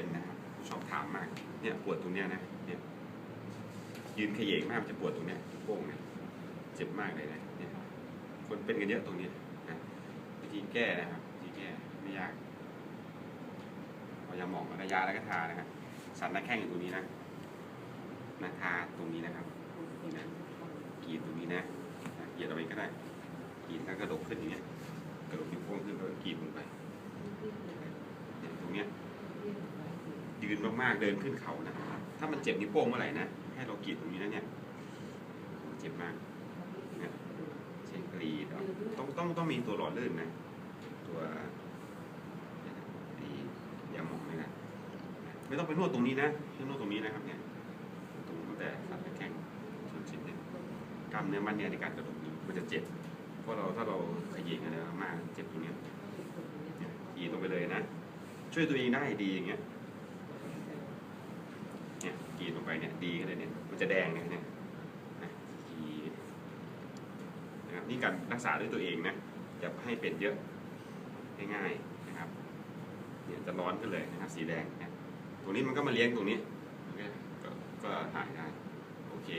เป็นนะครับชอบถามมากเนี่ยปวดตรงเนี้ยนะเนี่ยยืนเขยงมากมันจะปวดตรงเนี้ยโป้งเนี่ยเจ็บมากเลยนะเนี่ยคนเป็นกันเยอะตรงนี้นะวิธีแก้นะครับวิธีแก้ไม่ยากเอายาหมองแล้วก็ยาแล้วก็ทานะครับสันหน้าแข้งอยู่ตรงนี้นะนะทาตรงนี้นะครับกรีดตรงนี้นะนะกรีดเอาไปก็ได้กรีดแล้วกระดกขึ้นอย่างเงี้ยกระดกนิ้วโป้งขึ้นแล้วก็กรีดลงไปเนี่ยตรงเนี้ยยื นมากๆเดินขึ้นเขานะถ้ามันเจ็บนิ้วโป้งเมื่อไหร่นะให้เรากรีดตรงนี้นะเนี่ยเจ็บมากเนี่ยใช้กรีดเอาต้องต้องต้องมีตัวหล่อลื่นนะตัวยาหมองเลยนะไม่ต้องไปนวดตรงนี้นะไม่นวดตรงนี้นะครับเนี่ยตรงตั้งแต่สันแข้งชนชิ้นเนี่ยกล้ามเนื้อมัดเนี่ยในการกระดกนิ้มันจะเจ็บเพราะเราถ้าเราขยิงอะไรมากเจ็บตรงเนี้ยเนี่ยขีดลงไปเลยนะช่วยตัวเองได้ดีอย่างเงี้ยขี ดีกันเลยเนี่ยมันจะแดงเนี่ยเนี่ยนะขีนะครับนี่การรักษาด้วยตัวเองนะจะให้เป็นเยอะง่ายๆนะครับเนี่ยจะร้อนขึ้นเลยนะครับสีแดงนะตรงนี้มันก็มาเลี้ยงตรงนี้ก็ก็หายได้โอเค